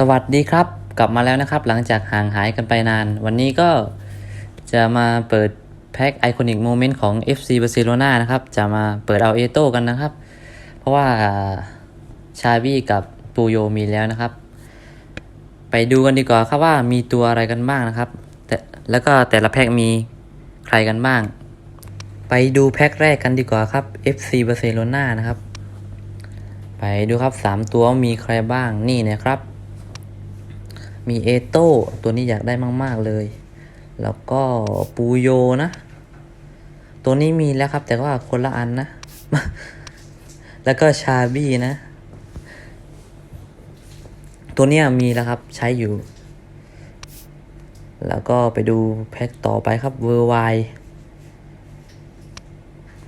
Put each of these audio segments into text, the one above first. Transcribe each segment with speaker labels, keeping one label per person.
Speaker 1: สวัสดีครับ กลับมาแล้วนะครับ หลังจากห่างหายกันไปนาน วันนี้ก็จะมาเปิดแพ็คไอคอนิกโมเมนต์ของ FC Barcelona นะครับ จะมาเปิดเอาเอโต้กันนะครับ เพราะว่าชาบี้กับปูโยมีแล้วนะครับ ไปดูกันดีกว่าครับว่ามีตัวอะไรกันบ้างนะครับแต่แล้วก็แต่ละแพ็คมีใครกันบ้าง ไปดูแพ็คแรกกันดีกว่าครับ FC Barcelona นะครับ ไปดูครับ 3 ตัวมีใครบ้างนี่นะครับ มีเอโต้ตัวนี้อยากได้มาก ๆ เลย แล้วก็ปูโยนะ ตัวนี้มีแล้วครับ แต่ว่าคนละอันนะ แล้วก็ชาบี้นะ ตัวเนี้ยมีแล้วครับใช้อยู่ แล้วก็ไปดูแพ็คต่อไปครับเวอร์ไว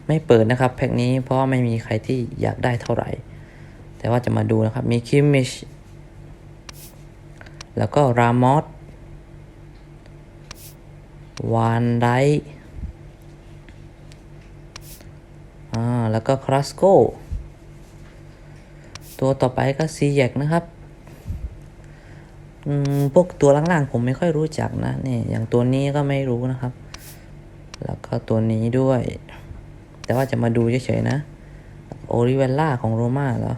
Speaker 1: ไม่เปิดนะครับแพ็คนี้เพราะไม่มีใครที่อยากได้เท่าไหร่ แต่ว่าจะมาดูนะครับมีคิมมิช แล้วก็รามอสวานไดอ่า แล้วก็คราสโก ตัวต่อไปก็ซีแยกนะครับ อืม พวกตัวล่างๆ ผมไม่ค่อยรู้จักนะนี่อย่างตัวนี้ก็ไม่รู้นะครับ แล้วก็ตัวนี้ด้วย แต่ว่าจะมาดูเฉยๆนะ โอริเวลล่าของโรม่าเหรอ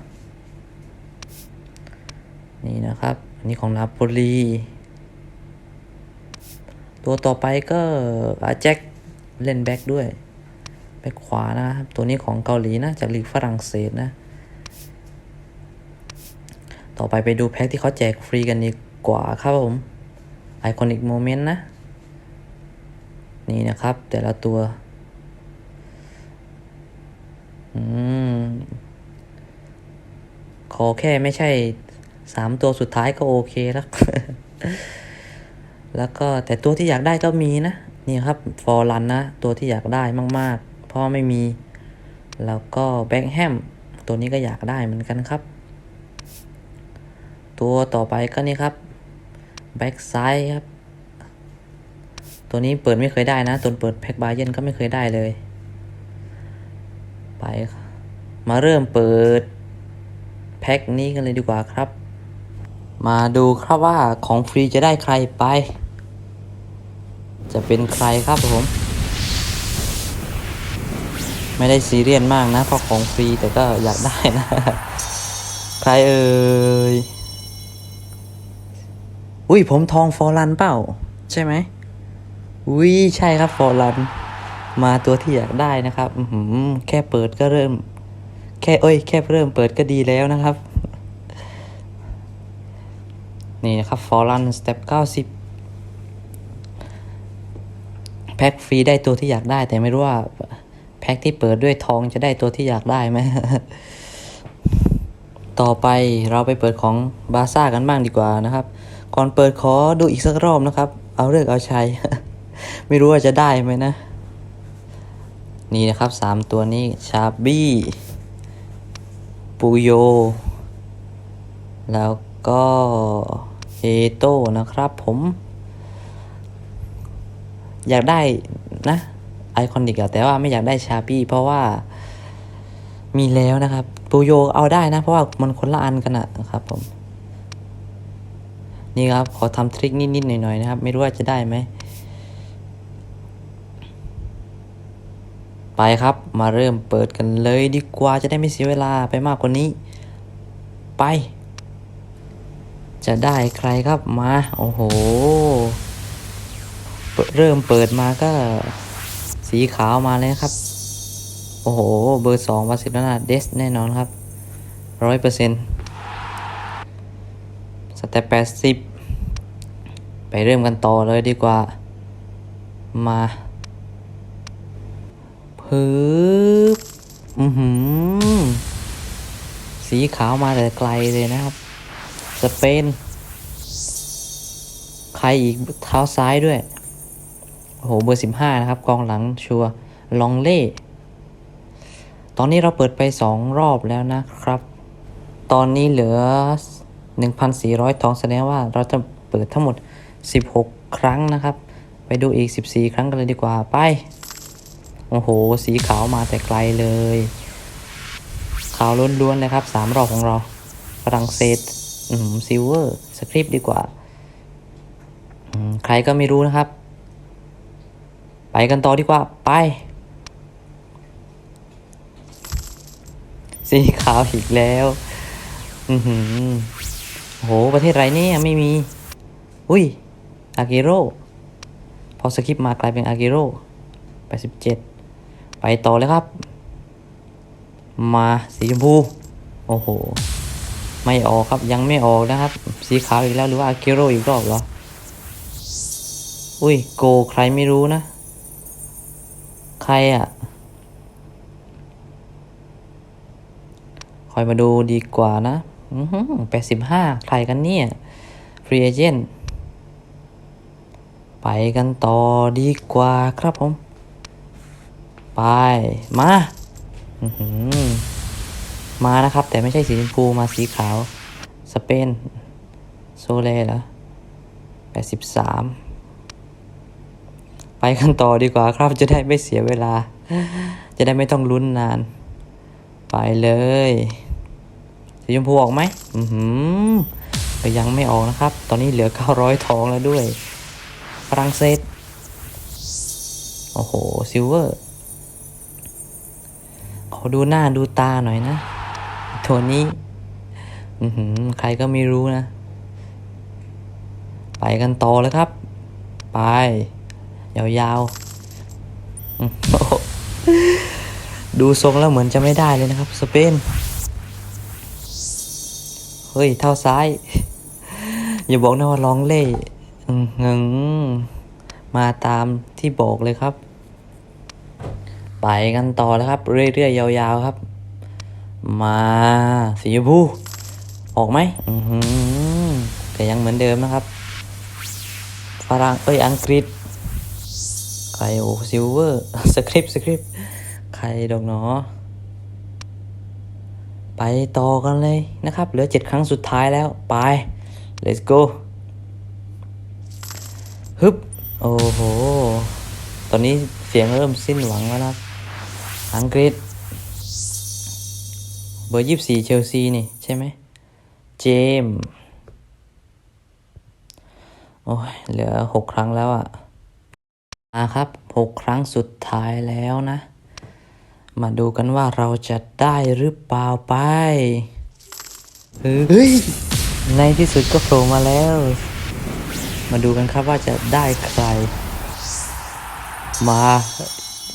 Speaker 1: นี่นะครับ อันนี้ของนาโปลี ตัวต่อไปก็อาแจ็คเล่นแบ็กด้วย แบ็กขวานะครับ ตัวนี้ของเกาหลีนะ จากลีกฝรั่งเศสนะ ต่อไปไปดูแพ็คที่เขาแจกฟรีกันดีกว่าครับผมไอคอนิกโมเมนต์นะ นี่นะครับ แต่ละตัว อืมขอแค่ไม่ใช่ สามตัวสุดท้ายก็โอเคแล้ว แล้วก็แต่ตัวที่อยากได้ก็มีนะ นี่ครับฟอร์ลันนะ ตัวที่อยากได้มาก ๆ เพราะไม่มี แล้วก็แบ็กแฮมตัวนี้ก็อยากได้เหมือนกันครับ ตัวต่อไปก็นี่ครับแบ็กไซด์ครับ ตัวนี้เปิดไม่เคยได้นะ ตัวเปิดแพ็กบาเยนก็ไม่เคยได้เลย ไปมาเริ่มเปิดแพ็คนี้กันเลยดีกว่าครับ มาดูครับว่าของฟรีจะได้ใครไป จะเป็นใครครับผม ไม่ได้ซีเรียสมากนะเพราะของฟรีแต่ก็อยากได้นะ ใครเอ่ย อุ้ยผมทองฟอร์รันเปล่า ใช่ไหมอุ้ยใช่ครับฟอร์รัน มาตัวที่อยากได้นะครับแค่เปิดก็เริ่ม แค่เอ้ย แค่เริ่มเปิดก็ดีแล้วนะครับ นี่นะครับฟอร์รันสเต็ป90แพ็คฟรีได้ตัวที่อยากได้ แต่ไม่รู้ว่าแพ็คที่เปิดด้วยทองจะได้ตัวที่อยากได้ไหม ต่อไปเราไปเปิดของบาซ่ากันบ้างดีกว่านะครับ ก่อนเปิดขอดูอีกสักรอบนะครับ เอาเลือกเอาชัย ไม่รู้ว่าจะได้ไหมนะ นี่นะครับสามตัวนี้ ชาบี้ ปูโย แล้วก็ เอโต้นะครับผม อยากได้นะไอคอนิกอะแต่ว่าไม่อยากได้ชาบี้เพราะว่ามีแล้วนะครับปูโยเอาได้นะ เพราะว่ามันคนละอันกันนะครับผม นี่ครับ ขอทำทริคนิดๆหน่อยๆนะครับ ไม่รู้ว่าจะได้ไหม ไปครับมาเริ่มเปิดกันเลยดีกว่าจะได้ไม่เสียเวลาไปมากกว่านี้ ไป จะได้ใครครับมาโอ้โห เริ่มเปิดมาก็สีขาวมาเลยครับ โอ้โห เบอร์สองวาสิบนาเดสแน่นอนครับร้อยเปอร์เซ็นต์สเต็ปแปดสิบไปเริ่มกันต่อเลยดีกว่า มาพึบอือหือ สีขาวมาแต่ไกลเลยนะครับ สเปน ใครอีกเท้าซ้ายด้วย โอ้โห เบอร์สิบห้านะครับ กองหลังชัวร์ลองเล่ ตอนนี้เราเปิดไปสองรอบแล้วนะครับ ตอนนี้เหลือ 1,400ทองแสดงว่าเราจะเปิดทั้งหมด 16 ครั้งนะครับ ไปดูอีก 14 ครั้งกันเลยดีกว่า ไป โอ้โห สีขาวมาแต่ไกลเลย ขาวล้วนๆเลยครับ 3 รอบของเราฝรั่งเศส ซิลเวอร์สคริปต์ดีกว่าอืมใครก็ไม่รู้นะครับ ไปกันต่อดีกว่า ไป สีขาวอีกแล้ว อือหือโห ประเทศไรเนี่ยไม่มี อุ้ย อากิโร่พอสคริปต์มากลายเป็นอากิโร่แปดสิบเจ็ดไปต่อเลยครับ มาสีชมพู โอ้โห ไม่ออกครับยังไม่ออกนะครับ สีขาวอีกแล้วหรือว่าอากิโรอีกรอบเหรอ อุ้ยโกใครไม่รู้นะ ใครอะ่ะ คอยมาดูดีกว่านะแปดสิบห้าใครกันเนี่ยฟรีเอเจนไปกันต่อดีกว่าครับผม ไป มา อื้อหือ มานะครับ แต่ไม่ใช่สีชมพูมาสีขาว สเปน โซเลเหรอแปดสิบสามไปกันต่อดีกว่าครับจะได้ไม่เสียเวลา จะได้ไม่ต้องลุ้นนาน ไปเลยสีชมพูออกไหมอือหือยังไม่ออกนะครับ ตอนนี้เหลือ 900 ทองแล้วด้วย ฝรั่งเศส โอ้โห ซิลเวอร์ ขอดูหน้าดูตาหน่อยนะ ตัวนี้ใครก็ไม่รู้นะ ไปกันต่อเลยครับ ไป ยาวๆ ดูทรงแล้วเหมือนจะไม่ได้เลยนะครับ สเปน เฮ้ย เท้าซ้าย อย่าบอกนะว่าร้องเล่หือมาตามที่บอกเลยครับ ไปกันต่อแล้วครับ เรื่อยๆ ยาวๆ ครับ มาสีชมพูออกไหมอือแต่ยังเหมือนเดิมนะครับฝรั่งเอ้ยอังกฤษใครโอ้ซิลเวอร์สคริปต์สคริปต์ใครดอกเนาะไปต่อกันเลยนะครับ เหลือเจ็ดครั้งสุดท้ายแล้ว ไป let's go ฮึบ โอ้โห ตอนนี้เสียงเริ่มสิ้นหวังแล้วนะอังกฤษ บอร์ยี่สี่เชลซีนี่ ใช่ไหม เจมส์โอ้ย เหลือหกครั้งแล้วอะ่ะมาครับหกครั้งสุดท้ายแล้วนะ มาดูกันว่าเราจะได้หรือเปล่าไป เฮ้ย ในที่สุดก็โผล่มาแล้ว มาดูกันครับว่าจะได้ใคร มา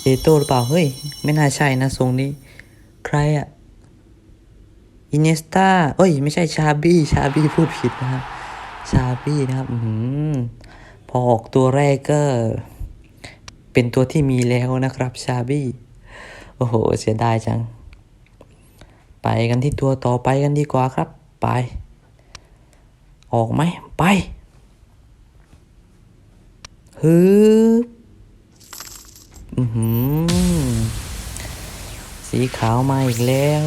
Speaker 1: เอโต้หรือเปล่า เฮ้ย ไม่น่าใช่นะทรงนี้ ใครอะ อินเนสตาเอ้ย ไม่ใช่ชาบี้ ชาบี้พูดผิดนะครับ ชาบี้นะครับอืพอออกตัวแรกก็ เป็นตัวที่มีแล้วนะครับ ชาบี้ โอ้โห เสียดายจัง ไปกันที่ตัวต่อไปกันดีกว่าครับ ไป ออกไหม ไปฮึบอือหือสีขาวมาอีกแล้ว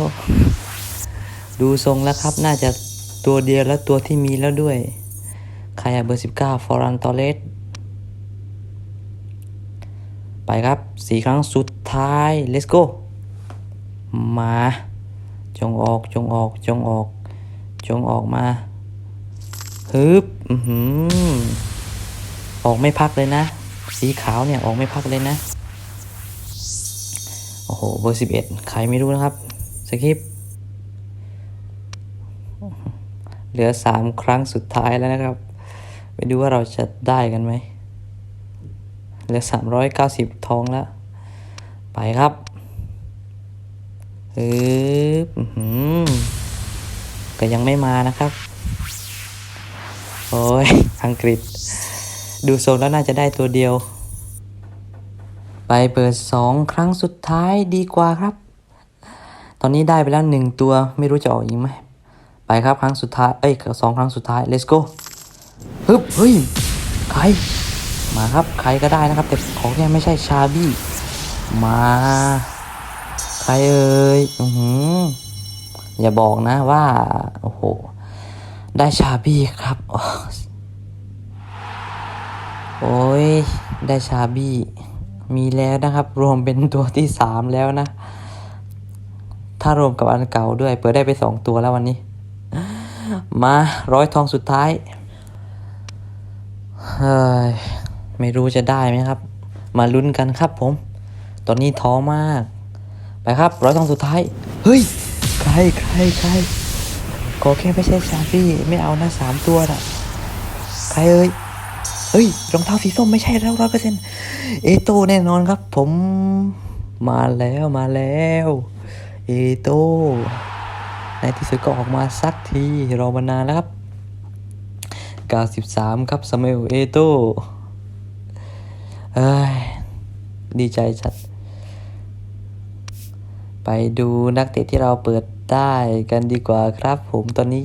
Speaker 1: ดูทรงแล้วครับ น่าจะตัวเดียวแล้วตัวที่มีแล้วด้วย ใครอะเบอร์สิบเก้าฟอรันตอเลสไปครับสี่ครั้งสุดท้าย let's go มา จงออกจงออกจงออก จงออกมาฮึบอือออกไม่พักเลยนะ สีขาวเนี่ยออกไม่พักเลยนะ โอ้โห เบอร์สิบเอ็ดใครไม่รู้นะครับ สคริปต์ เหลือสามครั้งสุดท้ายแล้วนะครับ ไปดูว่าเราจะได้กันไหมเหลือสามร้อยเก้าสิบทองแล้ว ไปครับฮึบอื้อหือก็ยังไม่มานะครับ โอ้ย อังกฤษ ดูทรงแล้วน่าจะได้ตัวเดียว ไปเปิดสองครั้งสุดท้ายดีกว่าครับ ตอนนี้ได้ไปแล้วหนึ่งตัว ไม่รู้จะออกอีกไหม ไปครับครั้งสุดท้าย เอ้ยสองครั้งสุดท้าย let's go ฮึบเฮ้ยใคร มาครับใครก็ได้นะครับ แต่ขอแค่ไม่ใช่ชาบี้ มา ใครเอ่ยอือหืออย่าบอกนะว่า โอ้โห ได้ชาบี้ครับ โอ้ย ได้ชาบี้ มีแล้วนะครับ รวมเป็นตัวที่สามแล้วนะ ถ้ารวมกับอันเก่าด้วย เปิดได้ไปสองตัวแล้ววันนี้ มาร้อยทองสุดท้ายเฮ้ยไม่รู้จะได้ไหมครับ มาลุ้นกันครับผม ตอนนี้ท้อมาก ไปครับร้อยทองสุดท้าย เฮ้ย ใครใครใครขอแค่ไม่ใช่ชาฟี่ไม่เอานะสามตัวน่ะ ใครเอ่ยเฮ้ยรองเท้าสีส้มไม่ใช่แล้วร้อยเปอร์เซ็นต์เอโตแน่นอนครับ ผมมาแล้วมาแล้ว เอโต ในที่สุดก็ออกมาสักทีรอมานานแล้วครับ 93 ครับสมัยเอโตเอ้ยดีใจจัด ไปดูนักเตะที่เราเปิดได้กันดีกว่าครับ ผมตอนนี้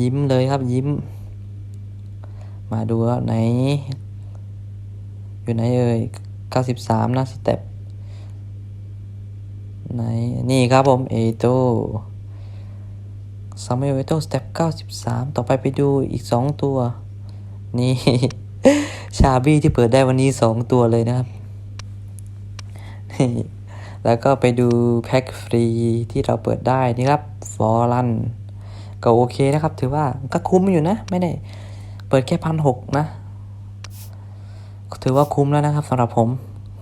Speaker 1: ยิ้มเลยครับยิ้ม มาดูว่าไหน อยู่ไหนเอ่ย 93นะสเต็ปไหน นี่ครับผม เอโต ซามูเอลเอโตสเต็ป93 ต่อไปไปดูอีก 2 ตัว นี่ ชาบี้ที่เปิดได้วันนี้ 2 ตัวเลยนะครับ นี่แล้วก็ไปดูแพ็คฟรีที่เราเปิดได้นี่ครับฟอร์ลันก็โอเคนะครับ ถือว่าก็คุ้มอยู่นะ ไม่ได้เปิดแค่พันหกนะ ถือว่าคุ้มแล้วนะครับสำหรับผม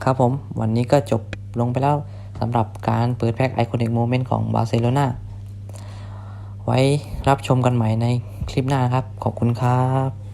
Speaker 1: ครับผม วันนี้ก็จบลงไปแล้วสำหรับการเปิดแพ็คไอคอนิกโมเมนต์ของบาร์เซโลนา ไว้รับชมกันใหม่ในคลิปหน้าครับ ขอบคุณครับ